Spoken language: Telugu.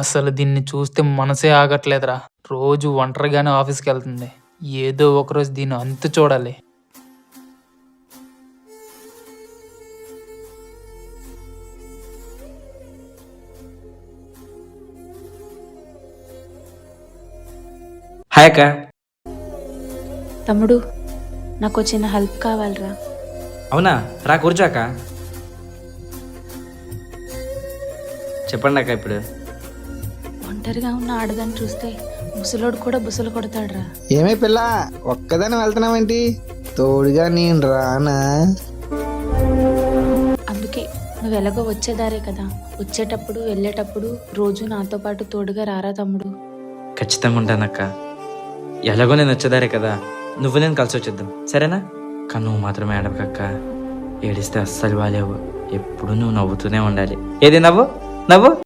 అసలు దీన్ని చూస్తే మనసే ఆగట్లేదురా. రోజు ఒంటరిగానే ఆఫీస్కి వెళ్తుంది. ఏదో ఒకరోజు దీన్ని అంతు చూడాలి. హాయ్ అక్క. తమ్ముడు నాకు చిన్న హెల్ప్ కావాలరా. అవునా? రా కూర్చో అక్క. చెప్పండి అక్క ఇప్పుడు. ఒంటరిగా ఉన్న ఆడదాన్ని చూస్తే ముసలోడు కూడా బుసలు కొడతాడురా. ఏమే పిల్ల ఒక్కదాని వెళ్తున్నావేంటి? తోడుగా నేను రానా? అందుకే నువ్వు ఎలాగో వచ్చేదారే కదా. వచ్చేటప్పుడు వెళ్ళేటప్పుడు రోజు నాతో పాటు తోడుగా రారా తమ్ముడు. ఖచ్చితంగా ఉంటానక్క. ఎలాగో నేను వచ్చేదారే కదా. నువ్వు నేను కలిసి వచ్చేద్దాం. సరేనా? కానీ నువ్వు మాత్రమే ఏడవకక్క ఏడిస్తే అస్సలు బాలేవు. ఎప్పుడు నువ్వు నవ్వుతూనే ఉండాలి. ఏది నవ్వు? నవ్వు?